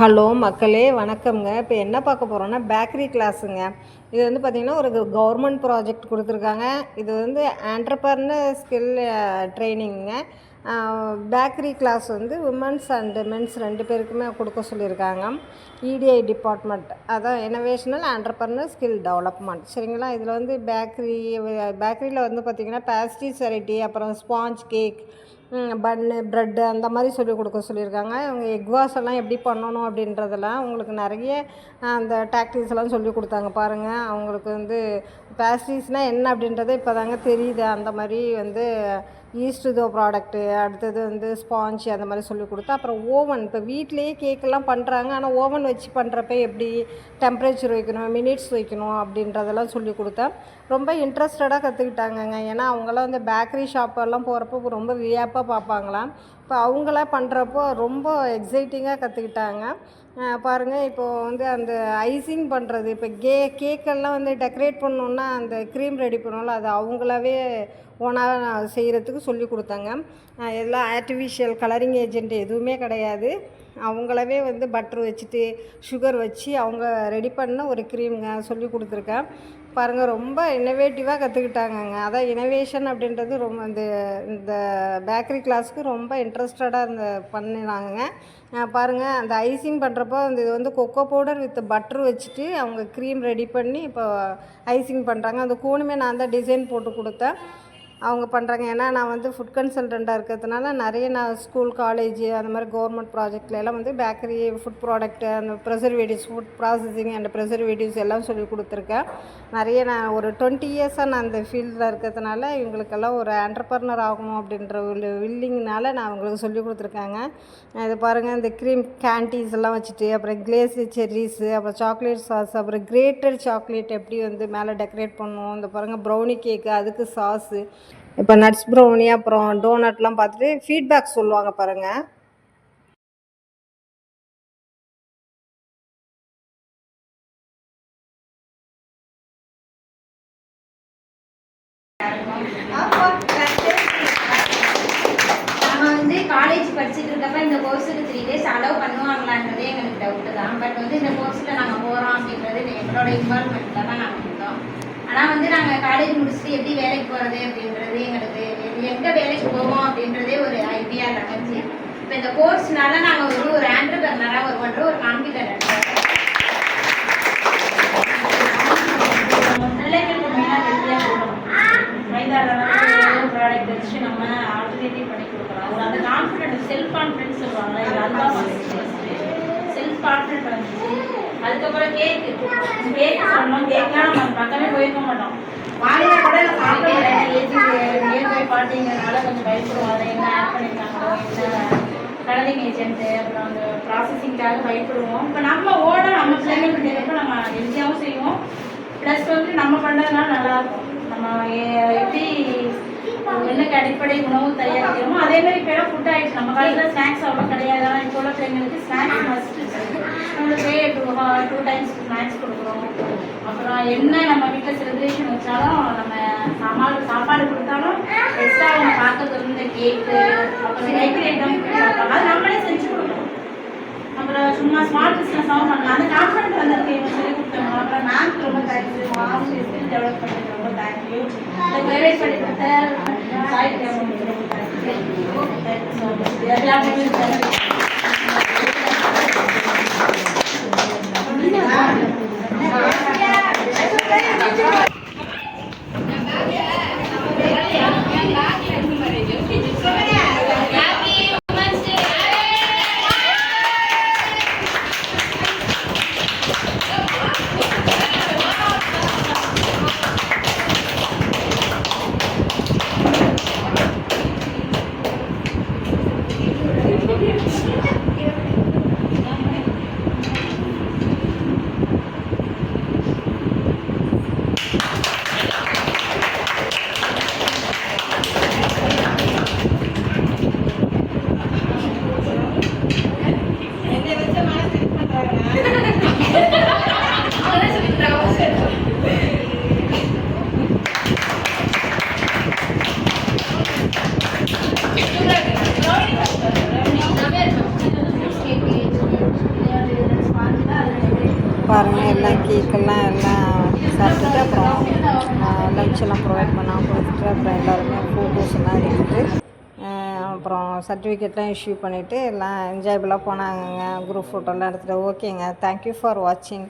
Hello மக்களே வணக்கம்ங்க. இப்போ என்ன பார்க்க போகிறோன்னா பேக்கரி கிளாஸுங்க இது வந்து பார்த்திங்கன்னா ஒரு கவர்மெண்ட் ப்ராஜெக்ட் கொடுத்துருக்காங்க. இது வந்து entrepreneur skill training bakery class வந்து உமன்ஸ் அண்டு மென்ஸ் ரெண்டு பேருக்குமே கொடுக்க சொல்லியிருக்காங்க. இடிஐ டிபார்ட்மெண்ட் அதான் இனோவேஷனல் ஆண்டர்பர்னர் ஸ்கில் டெவலப்மெண்ட் சரிங்களா? இதில் வந்து பேக்கரி பேக்கரியில் வந்து பார்த்திங்கன்னா பேஸ்ட்ரிஸ் வெரைட்டி அப்புறம் ஸ்பாஞ்ச் கேக் பன்னு ப்ரெட்டு அந்த மாதிரி சொல்லிக் கொடுக்க சொல்லியிருக்காங்க. அவங்க எக்வாஸ் எல்லாம் எப்படி பண்ணணும் அப்படின்றதெல்லாம் உங்களுக்கு நிறைய அந்த டாக்டிக்ஸ் எல்லாம் சொல்லி கொடுத்தாங்க. பாருங்கள் அவங்களுக்கு வந்து பேஸ்ட்ரீஸ்னால் என்ன அப்படின்றத இப்போ தாங்க தெரியுது. அந்த மாதிரி வந்து ஈஸ்ட் தோ ப்ராடக்ட்டு அடுத்தது வந்து ஸ்பாஞ்ச் அந்த மாதிரி சொல்லி கொடுத்தா அப்புறம் ஓவன் இப்போ வீட்லேயே கேக்கெல்லாம் பண்ணுறாங்க ஆனால் ஓவன் வச்சு பண்ணுறப்ப எப்படி டெம்பரேச்சர் வைக்கணும் மினிட்ஸ் வைக்கணும் அப்படின்றதெல்லாம் சொல்லி கொடுத்தேன் ரொம்ப இன்ட்ரெஸ்டடாக கற்றுக்கிட்டாங்கங்க ஏன்னா அவங்களாம் வந்து பேக்கரி ஷாப்பெல்லாம் போகிறப்போ ரொம்ப வியப்பாக பார்ப்பாங்களாம். இப்போ அவங்களாம் பண்ணுறப்போ ரொம்ப எக்ஸைட்டிங்காக கற்றுக்கிட்டாங்க பாருங்கள் இப்போது வந்து அந்த ஐசிங் பண்ணுறது இப்போ கே கேக்கெல்லாம் வந்து டெக்கரேட் பண்ணணுன்னா அந்த க்ரீம் ரெடி பண்ணோம்ல அது அவங்களாவே ஓனாக செய்கிறதுக்கு சொல்லி கொடுத்தாங்க. எல்லாம் ஆர்டிஃபிஷியல் கலரிங் ஏஜென்ட் எதுவுமே கிடையாது. அவங்களவே வந்து பட்டர் வச்சுட்டு சுகர் வச்சு அவங்க ரெடி பண்ண ஒரு க்ரீம்ங்க சொல்லி கொடுத்துருக்கேன். பாருங்கள் ரொம்ப இன்னோவேட்டிவாக கற்றுக்கிட்டாங்கங்க அதான் இனோவேஷன் அப்படின்றது ரொம்ப இந்த இந்த பேக்கரி கிளாஸுக்கு ரொம்ப இன்ட்ரெஸ்டடாக இந்த பண்ணினாங்க பாருங்கள் அந்த ஐசிங் பண்ணுறப்போ அந்த இது வந்து கொக்கோ பவுடர் வித் பட்டர் வச்சுட்டு அவங்க க்ரீம் ரெடி பண்ணி இப்போ ஐசிங் பண்ணுறாங்க அந்த கூணுமே நான் தான் டிசைன் போட்டு கொடுத்தேன். அவங்க பண்ணுறாங்க ஏன்னா நான் வந்து ஃபுட் கன்சல்டண்ட்டாக இருக்கிறதுனால நிறைய நான் ஸ்கூல் காலேஜ் அந்த மாதிரி கவர்மெண்ட் ப்ராஜெக்ட்லலாம் வந்து பேக்கரி ஃபுட் ப்ராடக்ட்டு அந்த preservatives food processing and preservatives எல்லாம் சொல்லி கொடுத்துருக்கேன். நிறைய நான் ஒரு டுவெண்ட்டி இயர்ஸாக நான் அந்த ஃபீல்டில் இருக்கிறதுனால இவங்களுக்கெல்லாம் ஒரு ஆண்டர்பர்னர் ஆகணும் அப்படின்ற ஒரு வில்லிங்னால நான் அவங்களுக்கு சொல்லி கொடுத்துருக்காங்க. இது பாருங்கள் இந்த க்ரீம் கேண்டீஸ் எல்லாம் வச்சுட்டு அப்புறம் கிளேஸ் செர்ரிஸு அப்புறம் சாக்லேட் சாஸ் அப்புறம் கிரேட்டட் சாக்லேட் எப்படி வந்து மேலே டெக்கரேட் பண்ணுவோம். இந்த பாருங்கள் ப்ரௌனி கேக்கு அதுக்கு சாஸு இப்போ நட்ஸ் ப்ரௌனி அப்புறம் டோனட்லாம் பார்த்துட்டு ஃபீட்பேக் சொல்லுவாங்க பாருங்கள் நம்ம வந்து காலேஜ் படிச்சுட்டு இருக்கப்ப இந்த கோர்ஸுக்கு த்ரீ டேஸ் அலோவ் பண்ணுவாங்களான்றதே எங்களுக்கு டவுட்டு தான். பட் வந்து இந்த கோர்ஸில் நாங்கள் போகிறோம் அப்படின்றது எங்களோட இன்வால்மெண்ட்டில் தான் ஆனால் வந்து நாங்கள் காலேஜ் முடிச்சுட்டு எப்படி வேலைக்கு போகிறது அப்படின்றது எங்களுக்கு எங்கே வேலைக்கு போவோம் அப்படின்றதே ஒரு ஐடியா நடந்துச்சு இப்போ இந்த கோர்ஸ்னால நாங்கள் வந்து ஒரு ஆண்டர்பர்னராக வருவோன்ற ஒரு கான்ஃபிடென்ட் பிள்ளைங்களுக்கு மெயினாக ஹெல்த்தியாக கொடுக்கணும் மைதாவில் ப்ராடக்ட் வச்சு நம்ம ஆல்டர்னேட்டிவ் பண்ணி கொடுக்குறோம் அந்த கான்ஃபிடென்ட் செல்ஃப் கான்ஃபிடென்ஸ் சொல்லுவாங்க இது செல்ஃப் கான்ஃபிடென்ட் வந்துச்சு அதுக்கப்புறம் கேக்கு கேக் சொன்னோம் கேக்லாம் நம்ம பக்கமே போயிருக்க மாட்டோம். வாங்கினா கூட நான் சாப்பிடல ஏஜ் நியர்பை பார்ட்டிங்கிறதுனால கொஞ்சம் பயப்படுவோம். அதை என்ன ஆட் பண்ணியிருக்காங்களோ என்ன கடலிங் ஏஜென்ட்டு அப்புறம் அந்த ப்ராசஸிங்காக பயப்படுவோம். இப்போ நம்ம ஓட நம்ம பிள்ளைங்களுக்கு தெரிஞ்சப்போ நம்ம ஹெல்த்தியாகவும் செய்வோம். ப்ளஸ் வந்து நம்ம பண்ணுறதுனால நல்லா இருக்கும். நம்ம எப்படி என்னக்கு அடிப்படை உணவு தயாரிக்கிறோமோ அதே மாதிரி இப்போ ஃபுட் ஆயிடுச்சு. நம்ம காலத்தில் ஸ்நாக்ஸ் அவ்வளோ கிடையாது. ஆனால் இப்போ உள்ள பிள்ளைங்களுக்கு ஸ்நாக்ஸ் மஸ்ட் நம்மளுக்கு டூ டூ டைம்ஸ் ஸ்நாக்ஸ் கொடுக்குறோம். அப்புறம் என்ன நம்ம வீட்டில் செலிப்ரேஷன் வச்சாலும் நம்ம சாப்பாடு சாப்பாடு கொடுத்தாலும் எக்ஸ்ட்ரா அவங்க பார்க்கறது இந்த கேக்கு அப்புறம் பேக்கரி ஐட்டம் அது நம்மளே செஞ்சு கொடுக்கணும். அப்புறம் சும்மா ஸ்மார்ட் பிஸ்னஸாகவும் பண்ணலாம் அந்த கான்ஃபிடென்ட் வந்திருக்கு இவங்க சொல்லி கொடுத்தாங்க அப்புறம் மேம்க்கு ரொம்ப தேங்க்ஸ் மார்க்ஸ் ஸ்கில் டெவலப் பண்ணுறது ரொம்ப தேங்க்யூ இந்த கைடன்ஸ் பண்ணி கொடுத்த சாய் ரொம்ப தேங்க்யூ தேங்க்யூ ஸோ மச் எல்லாமே பாருங்கள் எல்லாம் கேக்கெல்லாம் எல்லாம் சாப்பிட்டுட்டு அப்புறம் லஞ்செல்லாம் ப்ரொவைட் பண்ணால் கொடுத்துட்டு அப்புறம் எல்லாருமே ஃபோட்டோஸ் எல்லாம் எடுத்துட்டு அப்புறம் சர்டிஃபிகேட்லாம் இஷ்யூ பண்ணிவிட்டு எல்லாம் என்ஜாயபிளாக போனாங்கங்க. குரூப் ஃபோட்டோலாம் எடுத்துகிட்டு ஓகேங்க தேங்க்யூ ஃபார் வாட்சிங்